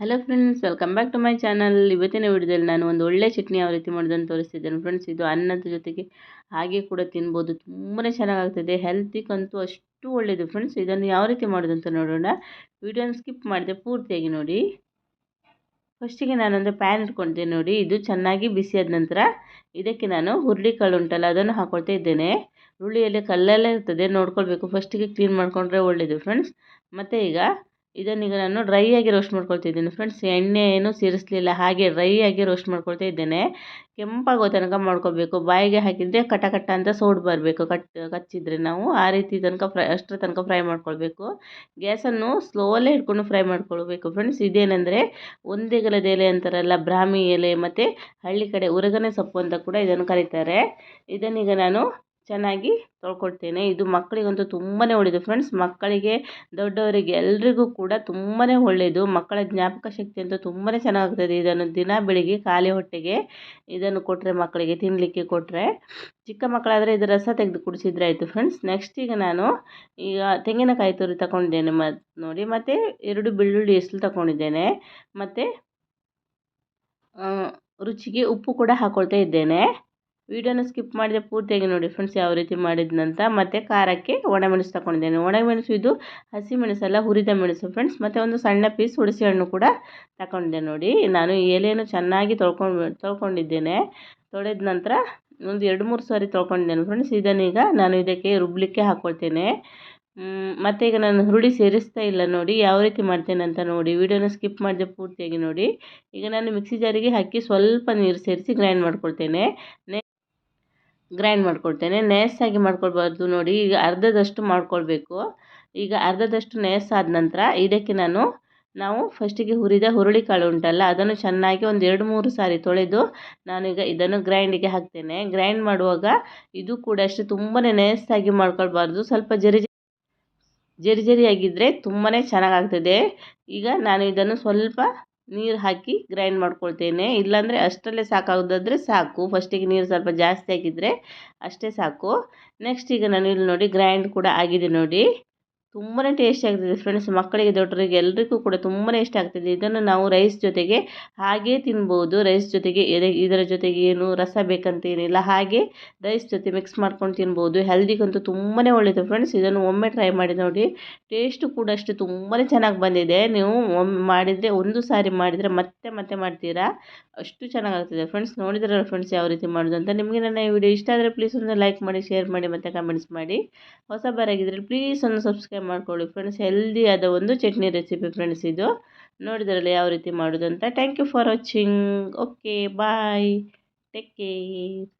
Hello friends welcome back to my channel ಇವತ್ತಿನ ವಿಡಿಯೋದಲ್ಲಿ ನಾನು ಒಂದು ಒಳ್ಳೆ ಚಟ್ನಿ ಯಾವ ರೀತಿ ಮಾಡೋದನ್ನು ತೋರಿಸ್ತಿದ್ದೇನೆ. ಫ್ರೆಂಡ್ಸ್ ಇದು ಅನ್ನದ ಜೊತೆಗೆ ಹಾಗೆ ಕೂಡ ತಿನ್ಬೋದು. ತುಂಬಾ ಚೆನ್ನಾಗಾಗ್ತದೆ. ಹೆಲ್ತಿಗಂತೂ ಅಷ್ಟು ಒಳ್ಳೆಯದು ಫ್ರೆಂಡ್ಸ್ ಇದನ್ನು ಯಾವ ರೀತಿ ಮಾಡೋದಂತ ನೋಡೋಣ. ವಿಡಿಯೋನ ಸ್ಕಿಪ್ ಮಾಡಿದೆ ಪೂರ್ತಿಯಾಗಿ ನೋಡಿ. ಫಸ್ಟಿಗೆ ನಾನೊಂದು ಪ್ಯಾನ್ ಇಟ್ಕೊಳ್ತೇನೆ ನೋಡಿ. ಇದು ಚೆನ್ನಾಗಿ ಬಿಸಿಯಾದ ನಂತರ ಇದಕ್ಕೆ ನಾನು ಹುರುಳಿಕಾಳು ಉಂಟಲ್ಲ, ಅದನ್ನು ಹಾಕೊಳ್ತಾ ಇದ್ದೇನೆ. ಹುರುಳಿಯಲ್ಲಿ ಕಲ್ಲೆಲ್ಲ ಇರ್ತದೆ. ನೋಡ್ಕೊಳ್ಬೇಕು. ಫಸ್ಟಿಗೆ ಕ್ಲೀನ್ ಮಾಡಿಕೊಂಡ್ರೆ ಒಳ್ಳೆಯದು ಫ್ರೆಂಡ್ಸ್ ಮತ್ತು ಈಗ ಇದನ್ನೀಗ ನಾನು ಡ್ರೈ ಆಗಿ ರೋಸ್ಟ್ ಮಾಡ್ಕೊಳ್ತಿದ್ದೀನಿ ಫ್ರೆಂಡ್ಸ್ ಎಣ್ಣೆ ಏನು ಸೇರಿಸಲಿಲ್ಲ, ಹಾಗೆ ಡ್ರೈ ಆಗಿ ರೋಸ್ಟ್ ಮಾಡ್ಕೊಳ್ತಾ ಇದ್ದೇನೆ. ಕೆಂಪಾಗೋ ತನಕ ಮಾಡ್ಕೋಬೇಕು. ಬಾಯಿಗೆ ಹಾಕಿದರೆ ಕಟ ಕಟ ಅಂತ ಸೌಡ್ ಬರಬೇಕು. ಕಟ್, ಕಚ್ಚಿದರೆ ನಾವು ಆ ರೀತಿ ತನಕ ಫ್ರೈ, ಅಷ್ಟರ ತನಕ ಫ್ರೈ ಮಾಡ್ಕೊಳ್ಬೇಕು. ಗ್ಯಾಸನ್ನು ಸ್ಲೋಲೇ ಇಟ್ಕೊಂಡು ಫ್ರೈ ಮಾಡ್ಕೊಳ್ಬೇಕು. ಫ್ರೆಂಡ್ಸ್ ಇದೇನೆಂದರೆ ಒಂದೇಗಲದ ಎಲೆ ಅಂತಾರಲ್ಲ, ಬ್ರಾಹ್ಮಿ ಎಲೆ ಮತ್ತು ಹಳ್ಳಿ ಕಡೆ, ಉರಗನೆ ಸೊಪ್ಪು ಅಂತ ಕೂಡ ಇದನ್ನು ಕರೀತಾರೆ. ಇದನ್ನೀಗ ನಾನು ಚೆನ್ನಾಗಿ ತೊಳ್ಕೊಳ್ತೇನೆ. ಇದು ಮಕ್ಕಳಿಗಂತೂ ತುಂಬಾ ಒಳ್ಳೆಯದು ಫ್ರೆಂಡ್ಸ್, ಮಕ್ಕಳಿಗೆ, ದೊಡ್ಡವರಿಗೆ ಎಲ್ರಿಗೂ ಕೂಡ ತುಂಬಾ ಒಳ್ಳೆಯದು ಮಕ್ಕಳ ಜ್ಞಾಪಕ ಶಕ್ತಿ ಅಂತೂ ತುಂಬಾ ಚೆನ್ನಾಗ್ತದೆ. ಇದನ್ನು ದಿನ ಬೆಳಿಗ್ಗೆ ಖಾಲಿ ಹೊಟ್ಟೆಗೆ ಇದನ್ನು ಕೊಟ್ಟರೆ ಮಕ್ಕಳಿಗೆ ತಿನ್ನಲಿಕ್ಕೆ ಕೊಟ್ಟರೆ ಚಿಕ್ಕ ಮಕ್ಕಳಾದರೆ ಇದು ರಸ ತೆಗೆದು ಕುಡಿಸಿದ್ರೆ ಆಯಿತು ಫ್ರೆಂಡ್ಸ್. ನೆಕ್ಸ್ಟ್ ಈಗ ನಾನು ಈಗ ತೆಂಗಿನಕಾಯಿ ತುರಿ ತಗೊಂಡಿದ್ದೇನೆ ಮತ್ತು ನೋಡಿ, ಮತ್ತು ಎರಡು ಬೆಳ್ಳುಳ್ಳಿ ಹೆಸರು ತಗೊಂಡಿದ್ದೇನೆ. ಮತ್ತು ರುಚಿಗೆ ಉಪ್ಪು ಕೂಡ ಹಾಕ್ಕೊಳ್ತಾ ಇದ್ದೇನೆ. ವೀಡಿಯೋನ ಸ್ಕಿಪ್ ಮಾಡಿದೆ ಪೂರ್ತಿಯಾಗಿ ನೋಡಿ ಫ್ರೆಂಡ್ಸ್, ಯಾವ ರೀತಿ ಮಾಡಿದ್ನಂತ. ಮತ್ತು ಖಾರಕ್ಕೆ ಒಣಮೆಣಸು ತಗೊಂಡಿದ್ದೇನೆ ಒಣಮೆಣಸು ಇದು ಹಸಿ ಮೆಣಸಲ್ಲ ಹುರಿದ ಮೆಣಸು ಫ್ರೆಂಡ್ಸ್. ಮತ್ತು ಒಂದು ಸಣ್ಣ ಪೀಸ್ ಹುಣಸೆ ಹಣ್ಣು ಕೂಡ ತಗೊಂಡೆ ನೋಡಿ. ನಾನು ಎಲೆಯನ್ನು ಚೆನ್ನಾಗಿ ತೊಳ್ಕೊಂಡು ತೊಳ್ಕೊಂಡಿದ್ದೇನೆ. ತೊಳೆದ ನಂತರ ಒಂದು ಎರಡು ಮೂರು ಸಾರಿ ತೊಳ್ಕೊಂಡಿದ್ದೇನೆ ಫ್ರೆಂಡ್ಸ್. ಇದನ್ನೀಗ ನಾನು ಇದಕ್ಕೆ ರುಬ್ಲಿಕ್ಕೆ ಹಾಕ್ಕೊಳ್ತೇನೆ ಮತ್ತು ಈಗ ನಾನು ಹುರುಳಿ ಸೇರಿಸ್ತಾ ಇಲ್ಲ ನೋಡಿ. ಯಾವ ರೀತಿ ಮಾಡ್ತೇನೆ ಅಂತ ನೋಡಿ. ವಿಡಿಯೋನ ಸ್ಕಿಪ್ ಮಾಡಿದೆ ಪೂರ್ತಿಯಾಗಿ ನೋಡಿ. ಈಗ ನಾನು ಮಿಕ್ಸಿ ಜಾರಿಗೆ ಹಾಕಿ ಸ್ವಲ್ಪ ನೀರು ಸೇರಿಸಿ ಗ್ರೈಂಡ್ ಮಾಡ್ಕೊಳ್ತೇನೆ. ಗ್ರೈಂಡ್ ಮಾಡ್ಕೊಳ್ತೇನೆ. ನೇಸಾಗಿ ಮಾಡ್ಕೊಳ್ಬಾರ್ದು ನೋಡಿ. ಈಗ ಅರ್ಧದಷ್ಟು ಮಾಡ್ಕೊಳ್ಬೇಕು. ಈಗ ಅರ್ಧದಷ್ಟು ನೇಸಾದ ನಂತರ ಇದಕ್ಕೆ ನಾನು ನಾವು ಫಸ್ಟಿಗೆ ಹುರಿದ ಹುರುಳಿಕಾಳು ಉಂಟಲ್ಲ, ಅದನ್ನು ಚೆನ್ನಾಗಿ ಒಂದು ಎರಡು ಮೂರು ಸಾರಿ ತೊಳೆದು ನಾನೀಗ ಇದನ್ನು ಗ್ರೈಂಡಿಗೆ ಹಾಕ್ತೇನೆ. ಗ್ರೈಂಡ್ ಮಾಡುವಾಗ ಇದು ಕೂಡ ಅಷ್ಟು ತುಂಬಾ ನೇಸಾಗಿ ಮಾಡ್ಕೊಳ್ಬಾರ್ದು. ಸ್ವಲ್ಪ ಜರಿ ಜರಿ ಜರಿಯಾಗಿದ್ದರೆ ತುಂಬಾ ಚೆನ್ನಾಗಾಗ್ತದೆ ಈಗ ನಾನು ಇದನ್ನು ಸ್ವಲ್ಪ ನೀರು ಹಾಕಿ ಗ್ರೈಂಡ್ ಮಾಡ್ಕೊಳ್ತೇನೆ. ಇಲ್ಲಾಂದರೆ ಅಷ್ಟರಲ್ಲೇ ಸಾಕಾಗೋದಾದರೆ ಸಾಕು. ಫಸ್ಟಿಗೆ ನೀರು ಸ್ವಲ್ಪ ಜಾಸ್ತಿ ಹಾಕಿದರೆ ಅಷ್ಟೇ ಸಾಕು. ನೆಕ್ಸ್ಟ್ ಈಗ ನಾನು ಇಲ್ಲಿ ನೋಡಿ ಗ್ರೈಂಡ್ ಕೂಡ ಆಗಿದೆ ನೋಡಿ. ತುಂಬಾ ಟೇಸ್ಟಿ ಆಗ್ತದೆ ಫ್ರೆಂಡ್ಸ್ ಮಕ್ಕಳಿಗೆ, ದೊಡ್ಡರಿಗೆ, ಎಲ್ರಿಗೂ ಕೂಡ ತುಂಬಾ ಇಷ್ಟ ಆಗ್ತಿದೆ. ಇದನ್ನು ನಾವು ರೈಸ್ ಜೊತೆಗೆ ಹಾಗೇ ತಿನ್ಬೋದು. ರೈಸ್ ಜೊತೆಗೆ ಇದರ ಜೊತೆಗೆ ಏನು ರಸ ಬೇಕಂತೇನಿಲ್ಲ ಹಾಗೆ ರೈಸ್ ಜೊತೆ ಮಿಕ್ಸ್ ಮಾಡ್ಕೊಂಡು ತಿನ್ಬೋದು. ಹೆಲ್ದಿಗಂತೂ ತುಂಬಾ ಒಳ್ಳೆಯದು ಫ್ರೆಂಡ್ಸ್ ಇದನ್ನು ಒಮ್ಮೆ ಟ್ರೈ ಮಾಡಿ ನೋಡಿ ಟೇಸ್ಟು ಕೂಡ ಅಷ್ಟು ತುಂಬಾ ಚೆನ್ನಾಗಿ ಬಂದಿದೆ. ನೀವು ಒಮ್ಮೆ ಮಾಡಿದರೆ, ಒಂದು ಸಾರಿ ಮಾಡಿದರೆ ಮತ್ತೆ ಮತ್ತೆ ಮಾಡ್ತೀರಾ? ಅಷ್ಟು ಚೆನ್ನಾಗಾಗ್ತದೆ ಫ್ರೆಂಡ್ಸ್ ನೋಡಿದ್ರಲ್ಲ ಫ್ರೆಂಡ್ಸ್ ಯಾವ ರೀತಿ ಮಾಡೋದು ಅಂತ. ನಿಮಗೆ ನನ್ನ ಈ ವಿಡಿಯೋ ಇಷ್ಟ ಆದರೆ ಪ್ಲೀಸ್ ಒಂದು ಲೈಕ್ ಮಾಡಿ ಶೇರ್ ಮಾಡಿ ಮತ್ತು ಕಮೆಂಟ್ಸ್ ಮಾಡಿ. ಹೊಸ ಬರಾಗಿದ್ದರೆ ಪ್ಲೀಸ್ ಒಂದು ಸಬ್ಸ್ಕ್ರೈಬ್ ಮಾಡ್ಕೊಳ್ಳಿ ಫ್ರೆಂಡ್ಸ್ ಹೆಲ್ದಿಯಾದ ಒಂದು ಚಟ್ನಿ ರೆಸಿಪಿ ಫ್ರೆಂಡ್ಸ್ ಇದು. ನೋಡಿದ್ರಲ್ಲಿ ಯಾವ ರೀತಿ ಮಾಡೋದು ಅಂತ thank you for watching okay bye take care